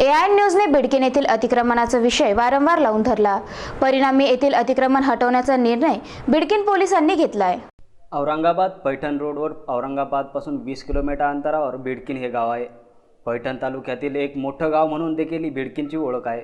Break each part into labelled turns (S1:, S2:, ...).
S1: ए I न्यूजने Bidkin येथील अतिक्रमणाचा विषय वारंवार लावून धरला. परिणामी येथील अतिक्रमण हटवण्याचा निर्णय बिडकीन पोलिसांनी घेतलाय.
S2: औरंगाबाद पैठण रोडवर औरंगाबादपासून वीस किलोमीटर अंतरावर बिडकिन हे गाव आहे. पैठण तालुक्यातील एक मोठं गाव म्हणून देखील ही ओळख आहे.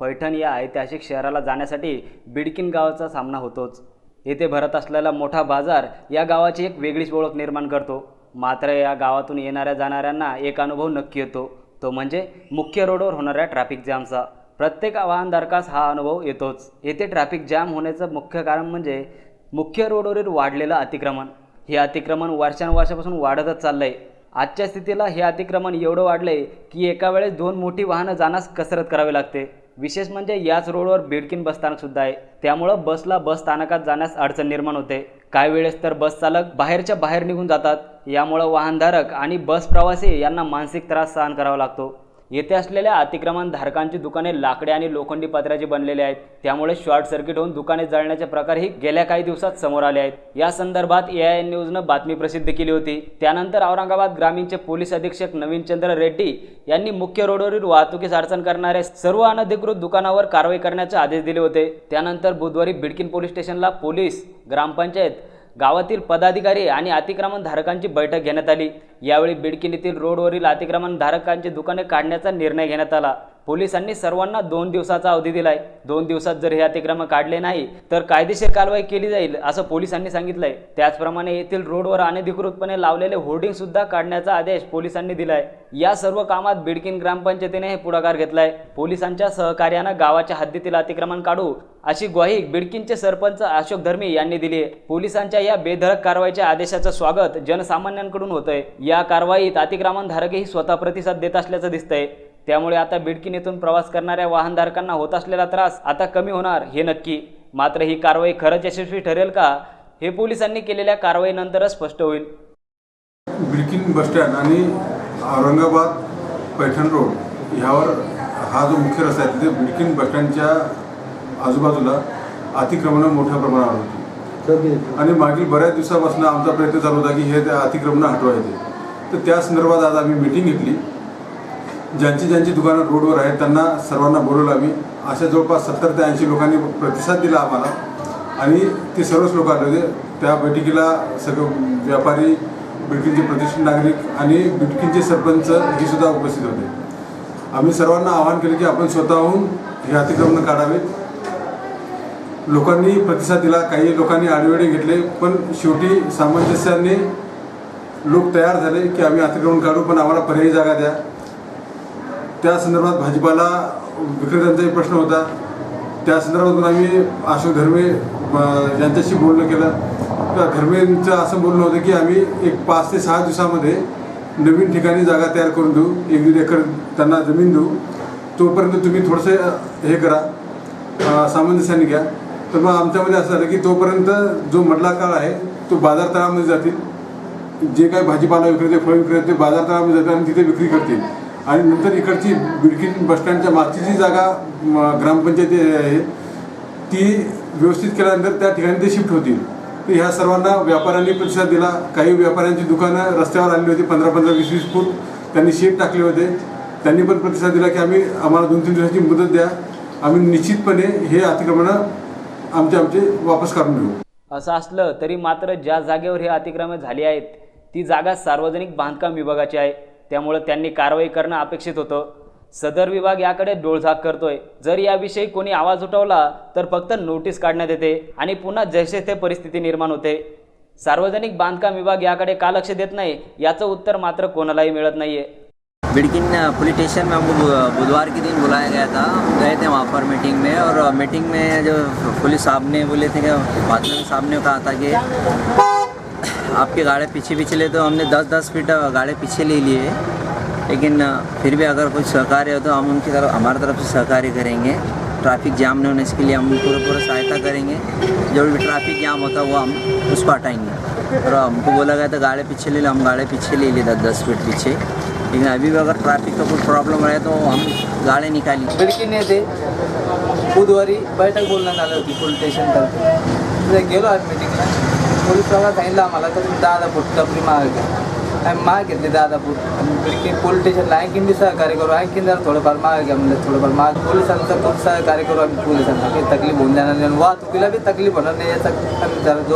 S2: पैठण या ऐतिहासिक शहराला जाण्यासाठी बिडकीन गावाचा सामना होतोच. येथे भरत असलेला मोठा बाजार या गावाची एक वेगळीच ओळख निर्माण करतो. मात्र या गावातून येणाऱ्या जाणाऱ्यांना एक अनुभव नक्की येतो. तो म्हणजे मुख्य रोडवर होणाऱ्या ट्रॅफिक जॅमचा प्रत्येक वाहनधारकास हा अनुभव येतोच. येथे ट्रॅफिक जॅम होण्याचं मुख्य कारण म्हणजे मुख्य रोडवरील वाढलेलं अतिक्रमण. हे अतिक्रमण वर्षानुवर्षापासून वाढतच चाललं आहे आजच्या स्थितीला हे अतिक्रमण एवढं वाढलंय की एका वेळेस दोन मोठी वाहनं जाण्यास कसरत करावी लागते. विशेष म्हणजे याच रोडवर बिडकीन बसस्थानकसुद्धा आहे. त्यामुळं बसला बस स्थानकात जाण्यास अडचण निर्माण होते. काही वेळेस तर बस चालक बाहेरच्या बाहेर निघून जातात. यामुळं वाहनधारक आणि बस प्रवासी यांना मानसिक त्रास सहन करावा लागतो. येथे असलेल्या अतिक्रमण धारकांची दुकाने लाकडे आणि लोखंडी पत्र्याची बनलेली आहेत. त्यामुळे शॉर्ट सर्किट होऊन दुकाने जळण्याचे प्रकारही गेल्या काही दिवसात समोर आले आहेत. या संदर्भात ए आय एन न्यूजनं बातमी प्रसिद्ध केली होती. त्यानंतर औरंगाबाद ग्रामीणचे पोलीस अधीक्षक नवीनचंद्र रेड्डी यांनी मुख्य रोडवरील वाहतुकीस अडचण करणाऱ्या सर्व अनधिकृत दुकानावर कारवाई करण्याचे आदेश दिले होते. त्यानंतर बुधवारी बिडकिन पोलीस स्टेशनला पोलीस ग्रामपंचायत गावातील पदाधिकारी आणि अतिक्रमणधारकांची बैठक घेण्यात आली. यावेळी बिडकीन येथील रोडवरील अतिक्रमणधारकांची दुकाने काढण्याचा निर्णय घेण्यात आला. पोलिसांनी सर्वांना दोन दिवसाचा अवधी दिलाय. दोन दिवसात जर हे अतिक्रमण काढले नाही तर कायदेशीर कारवाई केली जाईल असं पोलिसांनी सांगितलंय. त्याचप्रमाणे येथील रोडवर अनधिकृतपणे लावलेले होर्डिंग सुद्धा काढण्याचा आदेश पोलिसांनी दिलाय. या सर्व कामात बिडकीन ग्रामपंचायतीने हे पुढाकार घेतलाय. पोलिसांच्या सहकार्यानं गावाच्या हद्दीतील अतिक्रमण काढू अशी ग्वाही बिडकीनचे सरपंच अशोक धर्मी यांनी दिली आहे पोलिसांच्या या बेधडक कारवाईच्या आदेशाचं स्वागत जनसामान्यांकडून होतंय. या कारवाईत अतिक्रमणधारकही स्वतः प्रतिसाद देत असल्याचं दिसतंय. त्यामुळे आता बिडकीन येथून प्रवास करणाऱ्या वाहनधारकांना होत असलेला त्रास आता कमी होणार हे नक्की. मात्र ही कारवाई खरंच यशस्वी ठरेल का हे पोलिसांनी केलेल्या कारवाईनंतरच स्पष्ट होईल.
S3: बिडकीन बसस्टँड आणि औरंगाबाद पैठण रोड ह्यावर हा जो मुख्य रस्ता आहे तिथे बिडकीन बसस्टँडच्या आजूबाजूला अतिक्रमणं मोठ्या प्रमाणावर होती. आणि मागील बऱ्याच दिवसापासून आमचा प्रयत्न चालू होता की हे त्या अतिक्रमणं हटवायचे. तर त्या संदर्भात आज आम्ही मिटिंग घेतली. ज्यांची ज्यांची दुकानं रोडवर आहेत त्यांना सर्वांना बोलवलं आम्ही. अशा जवळपास सत्तर ते ऐंशी लोकांनी प्रतिसाद दिला आम्हाला. आणि ते सर्वच लोक आले होते. त्या बैठकीला सगळं व्यापारी बिडकीनचे प्रतिष्ठित नागरिक आणि बिडकीनचे सरपंच हे सुद्धा उपस्थित होते. आम्ही सर्वांना आवाहन केले की आपण स्वतःहून हे अतिक्रमण काढावेत. लोकांनी प्रतिसाद दिला. काही लोकांनी आडवेडे घेतले पण शेवटी सामंजस्याने लोक तयार झाले की आम्ही अतिक्रमण काढू पण आम्हाला पर्यायी जागा द्या. त्या संदर्भात भाजीपाला विक्रेत्यांचाही प्रश्न होता. त्या संदर्भातून आम्ही अशोक धर्मे यांच्याशी बोलणं केलं. तर धर्मेंचं असं बोलणं होतं की आम्ही एक पाच ते सहा दिवसामध्ये नवीन ठिकाणी जागा तयार करून देऊ. एक दीड एकर त्यांना जमीन देऊ. तोपर्यंत तुम्ही थोडंसं हे करा. सामंजस्याने घ्या. तर मग आमच्यामध्ये असं झालं की तोपर्यंत जो मधला काळ आहे तो बाजार तळामध्ये जातील. जे काही भाजीपाला विक्रेते फळ विक्रेते ते बाजार तळामध्ये आणि तिथे विक्री करतील. आणि नंतर इकडची बिडकिन बसस्टँडच्या मागची जी जागा ग्रामपंचायती आहे ती व्यवस्थित केल्यानंतर त्या ठिकाणी ते शिफ्ट होतील. तर ह्या सर्वांना व्यापाऱ्यांनी प्रतिसाद दिला. काही व्यापाऱ्यांची दुकानं रस्त्यावर आलेली होती पंधरा पंधरा वीस वीस फूट. त्यांनी शेड टाकले होते. त्यांनी पण प्रतिसाद दिला की आम्ही आम्हाला दोन तीन दिवसाची मुदत द्या. आम्ही निश्चितपणे हे अतिक्रमणं आमचे आमचे वापस काढून घेऊ.
S2: असं असलं तरी मात्र ज्या जागेवर हे अतिक्रमण झाली आहेत ती जागा सार्वजनिक बांधकाम विभागाची आहे. त्यामुळं त्यांनी कारवाई करणं अपेक्षित होतं. सदर विभाग याकडे डोळझाक करतोय. जर याविषयी कोणी आवाज उठवला तर फक्त नोटीस काढण्यात येते आणि पुन्हा जैसे ते परिस्थिती निर्माण होते. सार्वजनिक बांधकाम विभाग याकडे का लक्ष देत नाही याचं उत्तर मात्र कोणालाही मिळत नाहीये.
S4: बिडकिन पुलिस स्टेशन में हमको बुधवार के दिन बुलाया गया था. हम गए थे वहाँ पर मीटिंग में और मीटिंग में जो पुलिस साहब ने बोले थे कि पार्टनर साहब ने कहा था कि आपके गाड़े पीछे पीछे ले तो हमने 10-10 फीट गाड़े पीछे ले लिए। लेकिन फिर भी अगर कुछ सहकार्य हो तो हम उनकी तरफ़, हमारी तरफ़ से सहकार्य करेंगे। ट्रैफ़िक जाम नहीं होने इसके लिए हम पूरा पूरा सहायता करेंगे। जो भी ट्रैफ़िक जाम होता है वो हम उसको हटाएँगे। और हमको बोला गया था गाड़ी पीछे ले लो, हम गाड़ी पीछे ले लिए दस दस फीट पीछे। लेकिन अभी भी अगर ट्रैफ़िक का कोई प्रॉब्लम रहे तो हम गाड़ी निकाली।
S5: बिडकीन येथे बुधवारी बैठक बोलण्यात आली होती पोलीस तिथे गेलो आज मिटिंगला पोलिसाला सांगितलं आम्हाला तर दादापूर दहा दहा फूट घ्या. आम्ही माग घेतली दादापूर की पोलीस स्टेशनला आणखीन बी सहकार्य करू आणखीन जरा थोडंफार माग घ्या म्हणजे थोडंफार माग. पोलिसांचं खूप सहकार्य करू आम्ही पोलिसांना. काही तकलीफ होऊन जाणार नाही वाहतुकीला बी तकलीफ होणार नाही याचा. जरा